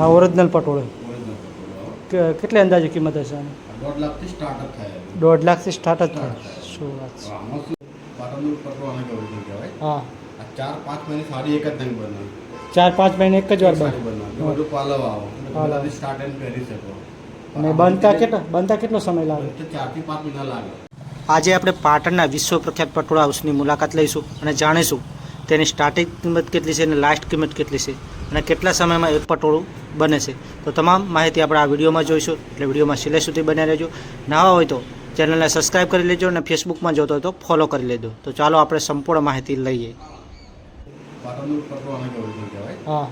આ ઓરિજિનલ પટોળું. કેટલી અંદાજે કિંમત હશે આની? દોઢ લાખથી સ્ટાર્ટ જ થાય દોઢ લાખથી સ્ટાર્ટ જ થાય. શું વાત છે. હા. ચાર પાંચ મહિને સારી એક જ નહીં બને. ચાર પાંચ મહિને એક જ વાર બને. બધું પાલવ આવો. સ્ટાર્ટ એન્ડ પહેરી શકો. અને બનતા કેટલા બનતા કેટલો સમય લાગે? ચારથી પાંચ મહિના લાગે. આજે આપણે પાટણના વિશ્વ પ્રખ્યાત પટોળા હાઉસની મુલાકાત લઈશું અને જાણીશું તેની સ્ટાર્ટિંગ કિંમત કેટલી છે અને લાસ્ટ કિંમત કેટલી છે. અને કેટલા સમયમાં એક પટોળું બને છે. તો તમામ માહિતી આપણે આ વિડીયોમાં જોઈશું. એટલે વિડીયોમાં છેલ્લે સુધી બન્યા રહેજો. નાવા હોય તો ચેનલને સબસ્ક્રાઈબ કરી લેજો અને ફેસબુકમાં જોતો હોય તો ફોલો કરી લેજો. તો ચાલો આપણે સંપૂર્ણ માહિતી લઈએ. હા.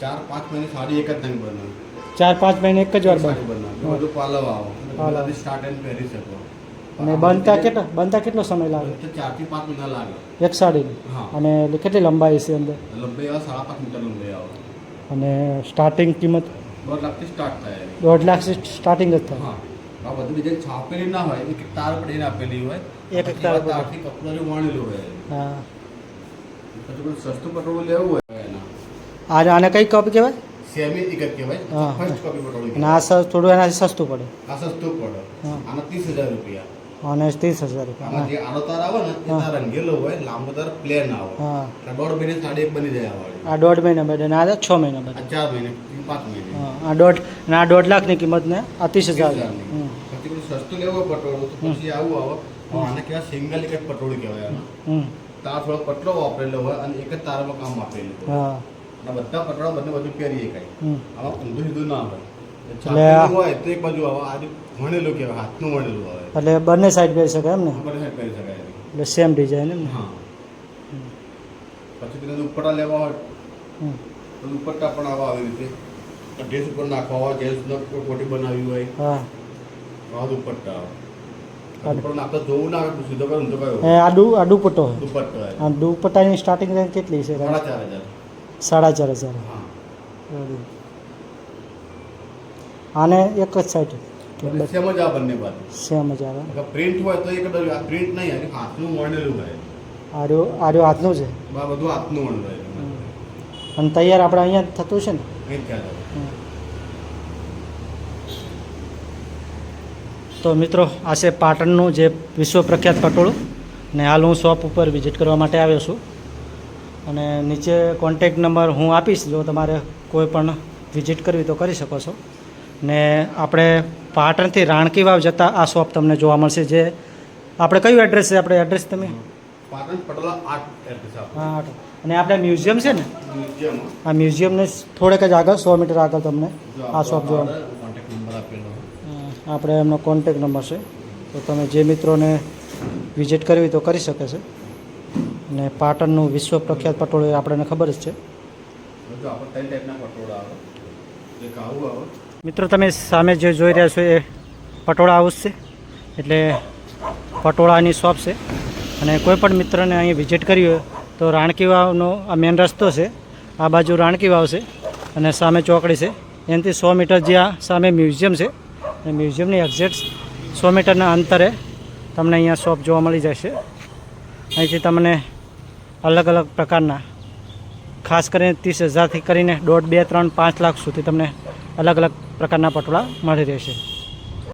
ચાર પાંચ મહિને સાડી એક જ નહીં બનાવે ચાર પાંચ મહિને એક જ વાર બને. બધું પાલવ આવો. સ્ટાર્ટ એન્ડ પહેરી શકો અને બનતા કેટલા? બનતા કેટલો સમય લાગે? ચારથી પાંચ મહિના લાગે. એક સાડીની? અને કેટલી લંબાઈ છે અંદર? લંબાઈ સાડા પાંચ મીટર લંબાઈ આવે. અને સ્ટાર્ટિંગ કિંમત? દોઢ લાખથી સ્ટાર્ટ થાય દોઢ લાખથી સ્ટાર્ટિંગ જ થાય. આ બધું બીજે છાપેલી ના હોય એક એક તાર પડીને આપેલી હોય. એક એક તાર પડી. આખી વણેલું હોય. હા. પછી સસ્તું પટોળું લેવું હોય એના. આને આને કઈ કપ કહેવાય? સેમી એક હા. કહેવાય ફર્સ્ટ કોપી પટોળું અને આ થોડું એનાથી સસ્તું પડે. આ સસ્તું પડે. આના ત્રીસ હજાર રૂપિયા. અને ત્રીસ હજાર રૂપિયા. જે આડો તાર આવે ને એ. તાર રંગેલો હોય લાંબો તાર પ્લેન આવે. હા. એટલે દોઢ મહિને સાડી એક બની જાય આ આ દોઢ મહિના બને આ છ મહિના બને. ચાર મહિને પાંચ મહિને. હા આ દોઢ અને આ દોઢ લાખની કિંમત ને આ ત્રીસ હજાર પછી કોઈ સસ્તું લેવું પટોળું તો પછી આવું આવે. આને કહેવાય સિંગલ એક પટોળું કહેવાય આને. તાર થોડો પટલો વાપરેલો હોય અને એક જ તારમાં કામ વાપરેલું હોય. હા. બધા પટોળા બંને બધું પહેરી શકાય આમાં ઊંધું સીધું ના આવે. એટલે હોય તો એક બાજુ આવે આજે વણેલું કહેવાય હાથનું વણેલું આવે. એટલે બંને સાઈડ પહેરી શકાય એમ ને? બંને સાઈડ પહેરી શકાય. એટલે સેમ ડિઝાઇન એમ હા. પછી તેને દુપટ્ટા લેવા હોય તો દુપટ્ટા પણ આવા આવી રીતે. ડ્રેસ ઉપર નાખવા હોય ઉપર કોટી બનાવી હોય હા. આ દુપટ્ટા દુપટ્ટાની સ્ટાર્ટિંગ રેન્જ કેટલી છે? સાડા ચાર હજાર. સાડા ચાર હજાર. આને એક જ સાઈડ સેમ જ આ બંને બાજુ. સેમ જ આવે પ્રિન્ટ હોય તો એક પ્રિન્ટ નહીં હાથનું વણેલું હોય. આર્યો આર્યો હાથનું છે. બધું હાથનું વણેલું અને તૈયાર આપણે અહીંયા થતું છે ને. તો મિત્રો આ છે પાટણનું જે વિશ્વ પ્રખ્યાત પટોળું. ને હાલ હું શોપ ઉપર વિઝિટ કરવા માટે આવ્યો છું. અને નીચે કોન્ટેક નંબર હું આપીશ જો તમારે કોઈ પણ વિઝિટ કરવી તો કરી શકો છો. ને આપણે પાટણથી રાણકી વાવ જતાં આ શોપ તમને જોવા મળશે જે આપણે કયું એડ્રેસ છે? આપણે એડ્રેસ તમે? હા અને આપણે મ્યુઝિયમ છે ને? મ્યુઝિયમ. આ મ્યુઝિયમને થોડેક જ આગળ સો મીટર આગળ તમને આ શોપ જોવા આપણે એમનો કોન્ટેક નંબર છે. તો તમે જે મિત્રોને વિઝિટ કરવી તો કરી શકે છે. ને પાટણનું વિશ્વ પ્રખ્યાત પટોળું એ આપણને ખબર જ છે. મિત્રો, તમે સામે જે જોઈ રહ્યા છો એ પટોળા હાઉસ છે. એટલે પટોળાની શોપ છે. અને કોઈ પણ મિત્રને અહીં વિઝિટ કરી હોય તો રાણકી વાવનો આ મેન રસ્તો છે. આ બાજુ રાણકી વાવ છે અને સામે ચોકડી છે. એનાથી સો મીટર જ્યાં સામે મ્યુઝિયમ છે. એ મ્યુઝિયમની એક્ઝેક્ટ સો મીટરના અંતરે તમને અહીંયા શોપ જોવા મળી જશે. અહીંથી તમને અલગ અલગ પ્રકારના, ખાસ કરીને ત્રીસ હજારથી કરીને દોઢ, બે, ત્રણ, પાંચ લાખ સુધી તમને અલગ અલગ પ્રકારના પટોળા મળી રહેશે.